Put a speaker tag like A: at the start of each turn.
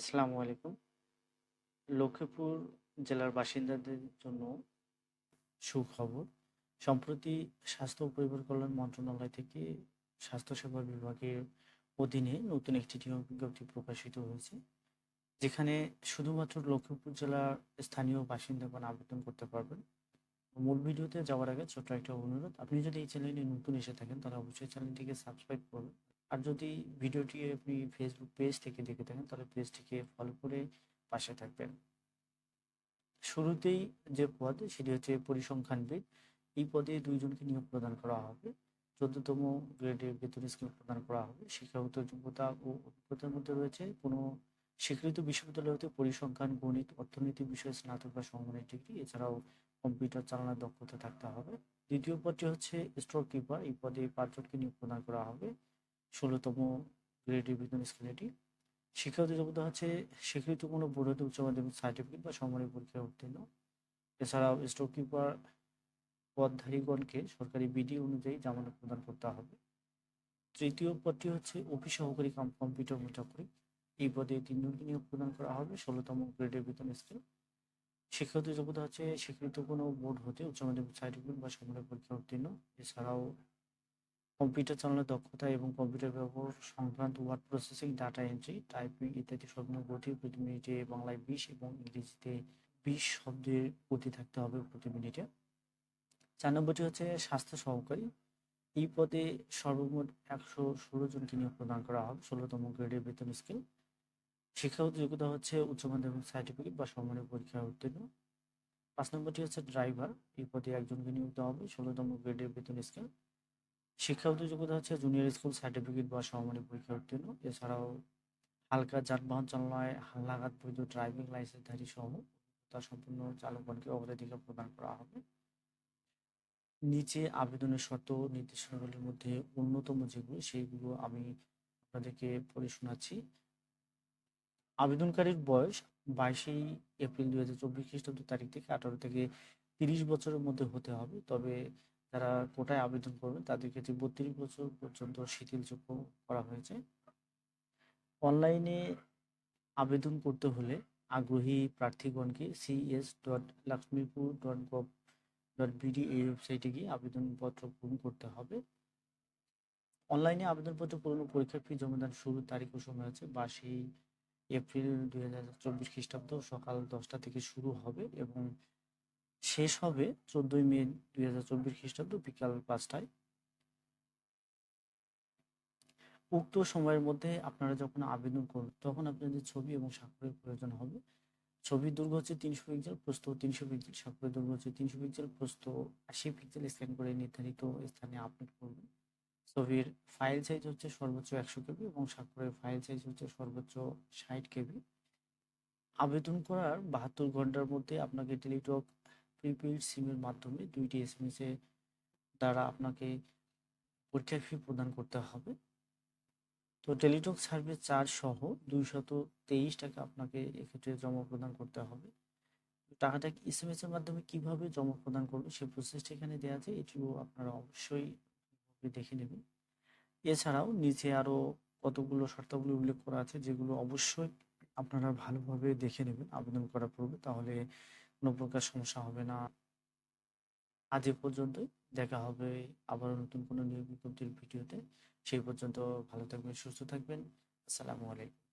A: আসসালামু আলাইকুম। লক্ষ্মীপুর জেলার বাসিন্দাদের জন্য সুখবর। সম্প্রতি স্বাস্থ্য পরিবার কল্যাণ মন্ত্রণালয় থেকে স্বাস্থ্যসেবা বিভাগের অধীনে নতুন একটি নিয়োগ বিজ্ঞপ্তি প্রকাশিত হয়েছে, যেখানে শুধুমাত্র লক্ষ্মীপুর জেলার স্থানীয় বাসিন্দাগণ আবেদন করতে পারবেন। মূল ভিডিওতে যাওয়ার আগে ছোট্ট একটা অনুরোধ, আপনি যদি এই চ্যানেলে নতুন এসে থাকেন, তাহলে অবশ্যই চ্যানেলটিকে সাবস্ক্রাইব করবেন আর যদি ভিডিওটি আপনি ফেসবুক পেজ থেকে দেখে থাকেন, তাহলে পেজটিকে ফলো করে পাশে থাকবেন। শুরুতেই যে পদ, সেটি হচ্ছে পরিসংখ্যানবিদ এই পদে দুইজনকে নিয়োগ প্রদান করা হবে। চোদ্দতম গ্রেডের বেতন স্কেল প্রদান করা হবে। শিক্ষাগত যোগ্যতা ও অভিজ্ঞতার মধ্যে রয়েছে কোনো স্বীকৃত বিশ্ববিদ্যালয় হতে পরিসংখ্যান, গণিত, অর্থনীতি বিষয়ে স্নাতক বা সমমানের ডিগ্রি। এছাড়াও কম্পিউটার চালানোর দক্ষতা থাকতে হবে। দ্বিতীয় পদটি হচ্ছে স্টোর কিপার এই পদে পাঁচজনকে নিয়োগ প্রদান করা হবে। ষোলোতম গ্রেডের বেতন স্কেলেটি শিক্ষাগত যোগ্যতা হচ্ছে স্বীকৃত কোনো বোর্ড হতে উচ্চ মাধ্যমিক সার্টিফিকেট বা সমমানের পরীক্ষায় উত্তীর্ণ। এছাড়াও স্টোর কিপার পদধারীগণকে সরকারি বিধি অনুযায়ী জামানত প্রদান করতে হবে। তৃতীয় পদটি হচ্ছে অফিস সহকারী কাম কম্পিউটার মুদ্রাকরী এই পদে তিনজনকে নিয়োগ প্রদান করা হবে ষোলোতম গ্রেডের বেতন স্কেল শিক্ষাগত যোগ্যতা হচ্ছে স্বীকৃত কোনো বোর্ড হতে উচ্চ মাধ্যমিক সার্টিফিকেট বা সমমানের পরীক্ষা উত্তীর্ণ। এছাড়াও কম্পিউটার চালানোর দক্ষতা এবং কম্পিউটার ব্যবহার সংক্রান্ত word processing data entry typing ইত্যাদি সর্বনিম্ন গতি প্রতি মিনিটে বাংলায় বিশ এবং ইংরেজিতে বিশ শব্দের গতি থাকতে হবে প্রতি মিনিটে। চার নম্বরটি হচ্ছে স্বাস্থ্য সহকারী। এই পদে সর্বমোট একশো ষোলো জনকে নিয়োগ প্রদান করা হবে, ষোলোতম গ্রেডের বেতন স্কেল। শিক্ষাগত যোগ্যতা হচ্ছে উচ্চ মাধ্যমিক সার্টিফিকেট বা সমমানের পরীক্ষায় উত্তীর্ণ। পাঁচ নম্বরটি হচ্ছে ড্রাইভার এই পদে একজনকে নিয়োগ দেওয়া হবে, ষোলোতম গ্রেডের বেতন স্কেল। শিক্ষাগত যোগ্যতা হচ্ছে জুনিয়র স্কুল সার্টিফিকেট বা সমমানের পরীক্ষা উত্তীর্ণ এছাড়াও হালকা যানবাহন চালনায় হালনাগাদ বৈধ ড্রাইভিং লাইসেন্সধারী সহ তা সম্পূর্ণ চালকগণকে অগ্রাধিকার প্রদান করা হবে। নিচে আবেদনের শর্ত নির্দেশনাগুলির মধ্যে অন্যতম যেগুলো, সেইগুলো আমি আপনাদেরকে পড়ে শোনাচ্ছি। আবেদনকারীর বয়স বাইশে এপ্রিল দুই হাজার চব্বিশ খ্রিস্টাব্দ তারিখ থেকে আঠারো থেকে তিরিশ বছরের মধ্যে হতে হবে। তবে যারা কোটায় আবেদন করবেন তাদের ক্ষেত্রে বত্রিশ বছর পর্যন্ত শিথিলযোগ্য করা হয়েছে। অনলাইনে আবেদন করতে হলে আগ্রহী প্রার্থীগণকে CS dot Lakshmipur dot gov dot BD এই ওয়েবসাইটে গিয়ে আবেদনপত্র পূরণ করতে হবে। অনলাইনে আবেদনপত্র পূরণ পরীক্ষার ফি জমাদান শুরুর তারিখ ও সময় আছে এপ্রিল দুই হাজার চব্বিশ খ্রিস্টাব্দ সকাল দশটা থেকে শুরু হবে এবং শেষ হবে চোদ্দই মে দুই হাজার চব্বিশ খ্রিস্টাব্দ বিকাল পাঁচটায়। উক্ত সময়ের মধ্যে আপনারা যখন আবেদন করবেন, তখন আপনাদের ছবি এবং স্বাক্ষরের প্রয়োজন হবে। ছবি দৈর্ঘ্য হচ্ছে তিনশো পিক্সেল, প্রস্থ তিনশো পিক্সেল, স্বাক্ষরের দৈর্ঘ্য হচ্ছে তিনশো পিক্সেল, প্রস্থ আশি পিক্সেল স্ক্যান করে নির্ধারিত স্থানে আপলোড করবেন। ছবির ফাইল সাইজ হচ্ছে সর্বোচ্চ একশো কেবি এবং স্বাক্ষরের ফাইল সাইজ হচ্ছে সর্বোচ্চ ষাট কেবি। আবেদন করার বাহাত্তর ঘণ্টার মধ্যে আপনাকে টেলিটক প্রিপেইড সিমের মাধ্যমে দুইটি এসএমএস দ্বারা আপনাকে পরীক্ষার ফি প্রদান করতে হবে। তো টেলিটক সার্ভিস চার্জ সহ দুইশত তেইশ টাকা আপনাকে এক্ষেত্রে জমা প্রদান করতে হবে। টাকাটা এসএমএস এর মাধ্যমে কীভাবে জমা প্রদান করবে সেই প্রসেসটা এখানে দেওয়া আছে, এটিও আপনারা অবশ্যই দেখে নেবেন। এছাড়াও নিচে আরও কতগুলো শর্তাবলী উল্লেখ করা আছে, যেগুলো অবশ্যই আপনারা ভালোভাবে দেখে নেবেন, আবেদন করার পূর্বে। তাহলে কোনো প্রকার সমস্যা হবে না। আজ এ পর্যন্তই। দেখা হবে আবার নতুন কোনো নিয়োগ বিজ্ঞপ্তির ভিডিওতে। সেই পর্যন্ত ভালো থাকবেন, সুস্থ থাকবেন। আসসালামু আলাইকুম।